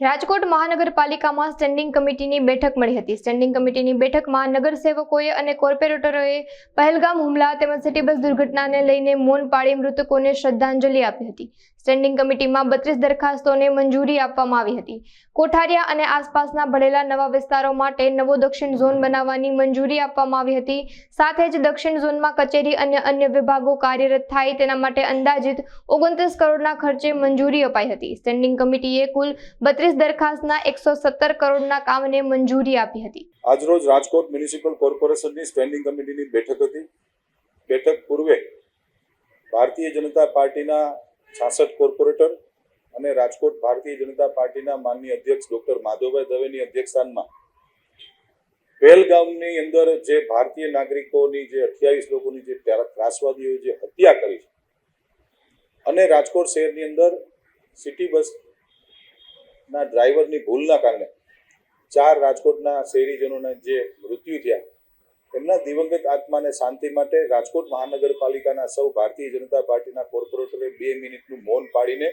રાજકોટ મહાનગરપાલિકામાં સ્ટેન્ડિંગ કમિટીની બેઠક મળી હતી. સ્ટેન્ડિંગ કમિટીની બેઠકમાં નગરસેવકોએ અને કોર્પોરેટરોએ પહેલગામ હુમલા તેમજ સિટી બસ દુર્ઘટનાને લઈને મૌન પાળી મૃતકોને શ્રદ્ધાંજલિ આપી હતી. સ્ટેન્ડિંગ કમિટીમાં બત્રીસ દરખાસ્તોને મંજૂરી આપવામાં આવી હતી. કોઠારિયા અને આસપાસના ભળેલા નવા વિસ્તારો માટે નવો દક્ષિણ ઝોન બનાવવાની મંજૂરી આપવામાં આવી હતી. સાથે જ દક્ષિણ ઝોનમાં કચેરી અને અન્ય વિભાગો કાર્યરત થાય તેના માટે અંદાજિત ઓગણત્રીસ કરોડના ખર્ચે મંજૂરી અપાઈ હતી. સ્ટેન્ડિંગ કમિટીએ કુલ બત્રીસ દરખાસ્તના એકસો સત્તર કરોડના કામને મંજૂરી આપી હતી. આજરોજ રાજકોટ મ્યુનિસિપલ કોર્પોરેશનની સ્ટેન્ડિંગ કમિટીની બેઠક હતી. બેઠક પૂર્વે ભારતીય જનતા પાર્ટીના છાસઠ કોર્પોરેટર અને રાજકોટ ભારતીય જનતા પાર્ટીના માનનીય અધ્યક્ષ ડોક્ટર માધવભાઈ દવેની અધ્યક્ષસ્થાનમાં પહેલગામની અંદર જે ભારતીય નાગરિકોની જે અઠ્યાવીસ લોકોની જે ત્રાસવાદીઓ જે હત્યા કરી છે અને રાજકોટ શહેરની અંદર સિટી બસના ડ્રાઈવરની ભૂલના કારણે ચાર રાજકોટના શહેરીજનોના જે મૃત્યુ થયા એમના દિવંગત આત્માને શાંતિ માટે રાજકોટ મહાનગરપાલિકાના સૌ ભારતીય જનતા પાર્ટીના કોર્પોરેટરે બે મિનિટનું મૌન પાડીને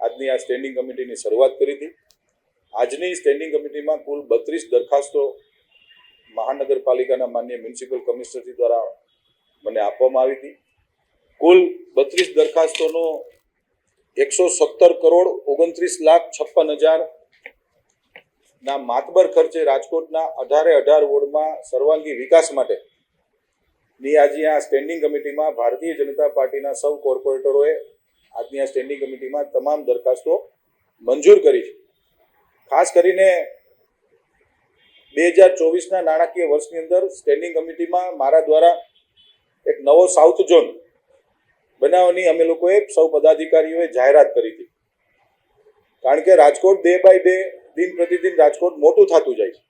આજની આ સ્ટેન્ડિંગ કમિટીની શરૂઆત કરી હતી. આજની સ્ટેન્ડિંગ કમિટીમાં કુલ બત્રીસ દરખાસ્તો મહાનગરપાલિકાના માન્ય મ્યુનિસિપલ કમિશનરજી દ્વારા મને આપવામાં આવી હતી. કુલ બત્રીસ દરખાસ્તોનો એકસો સત્તર કરોડ ઓગણત્રીસ લાખ છપ્પન હજાર ના માતબર ખર્ચે રાજકોટના અઢારે અઢાર વોર્ડમાં સર્વાંગી વિકાસ માટે ની આજે આ સ્ટેન્ડિંગ કમિટીમાં ભારતીય જનતા પાર્ટીના સૌ કોર્પોરેટરોએ આજની આ સ્ટેન્ડિંગ કમિટીમાં તમામ દરખાસ્તો મંજૂર કરી છે. ખાસ કરીને બે હજાર ચોવીસના નાણાકીય વર્ષની અંદર સ્ટેન્ડિંગ કમિટીમાં મારા દ્વારા એક નવો સાઉથ ઝોન બનાવવાની અમે લોકોએ સૌ પદાધિકારીઓએ જાહેરાત કરી હતી. કારણ કે રાજકોટ ડે બાય ડે દિન પ્રતિદિન રાજકોટ મોટું થતું જાય છે.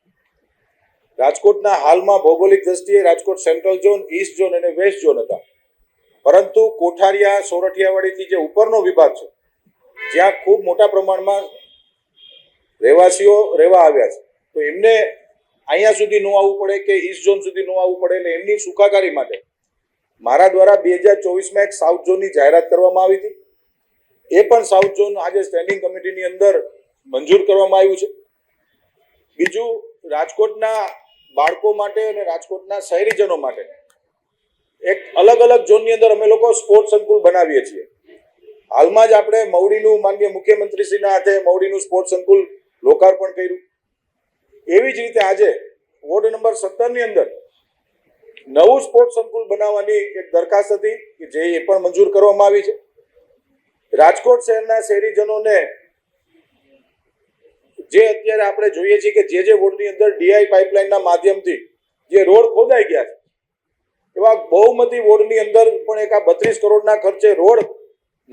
રાજકોટના હાલમાં ભૌગોલિક દ્રષ્ટિએ Rajkot central zone, east zone અને વેસ્ટ ઝોન હતા. પરંતુ કોઠારિયા, સોરઠિયાવાડીથી જે ઉપરનો વિભાગ છે, જ્યાં ખૂબ મોટા પ્રમાણમાં રહેવાસીઓ રહેવા આવ્યા છે. તો એમને અહીંયા સુધી ન આવવું પડે કે ઈસ્ટ ઝોન સુધી ન આવવું પડે એટલે એમની સુખાકારી માટે મારા દ્વારા બે હજાર ચોવીસમાં એક સાઉથ ઝોનની જાહેરાત કરવામાં આવી હતી. એ પણ સાઉથ ઝોન આજે સ્ટેન્ડિંગ કમિટીની અંદર મંજૂર કરવામાં આવ્યું છે. બીજું, રાજકોટના બાળકો માટે અને રાજકોટના શહેરીજનો માટે એક અલગ અલગ ઝોનની અંદર અમે લોકો સ્પોર્ટ સંકુલ બનાવીએ છીએ. હાલમાં જ આપણે મવડીનું માનનીય મુખ્યમંત્રીશ્રીના હાથે મવડીનું સ્પોર્ટ સંકુલ લોકાર્પણ કર્યું. એવી જ રીતે આજે વોર્ડ નંબર સત્તરની અંદર નવું સ્પોર્ટ સંકુલ બનાવવાની એક દરખાસ્ત હતી કે જે એ પણ મંજૂર કરવામાં આવી છે. રાજકોટ શહેરના શહેરીજનોને જે અત્યારે આપણે જોઈએ છીએ કે જે જે વોર્ડની અંદર ડીઆઈ પાઇપલાઇનના માધ્યમથી જે રોડ ખોદાઈ ગયા છે, એવા બહુમતી વોર્ડની અંદર પણ એક આ બત્રીસ કરોડના ખર્ચે રોડ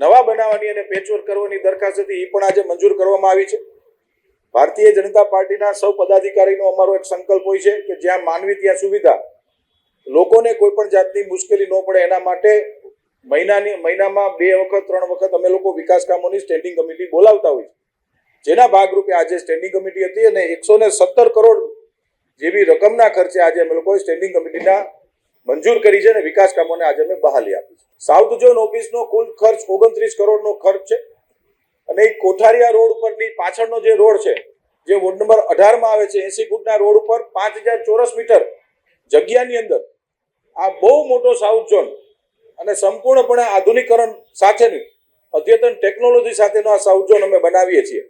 નવા બનાવવાની અને પેચવર્ક કરવાની દરખાસ્ત હતી એ પણ આજે મંજૂર કરવામાં આવી છે. ભારતીય જનતા પાર્ટીના સૌ પદાધિકારીનો અમારો એક સંકલ્પ હોય છે કે જ્યાં માનવી ત્યાં સુવિધા, લોકોને કોઈ પણ જાતની મુશ્કેલી ન પડે એના માટે મહિનાની મહિનામાં બે વખત, ત્રણ વખત અમે લોકો વિકાસ કામોની સ્ટેન્ડિંગ કમિટી બોલાવતા હોય છે. જેના ભાગરૂપે આજે સ્ટેન્ડિંગ કમિટી હતી અને એકસો ને સત્તર કરોડ જેવી રકમના ખર્ચે આજે અમે લોકોએ સ્ટેન્ડિંગ કમિટીના મંજૂર કરી છે અને વિકાસ કામોને આજે અમે બહાલી આપી છે. સાઉથ ઝોન ઓફિસનો કુલ ખર્ચ ઓગણત્રીસ કરોડનો ખર્ચ છે અને એ કોઠારિયા રોડ ઉપરની પાછળનો જે રોડ છે, જે વોર્ડ નંબર અઢારમાં આવે છે, એસી ફૂટના રોડ ઉપર પાંચ હજાર ચોરસ મીટર જગ્યાની અંદર આ બહુ મોટો સાઉથ ઝોન અને સંપૂર્ણપણે આધુનિકરણ સાથેની અદ્યતન ટેકનોલોજી સાથેનો આ સાઉથ ઝોન અમે બનાવીએ છીએ.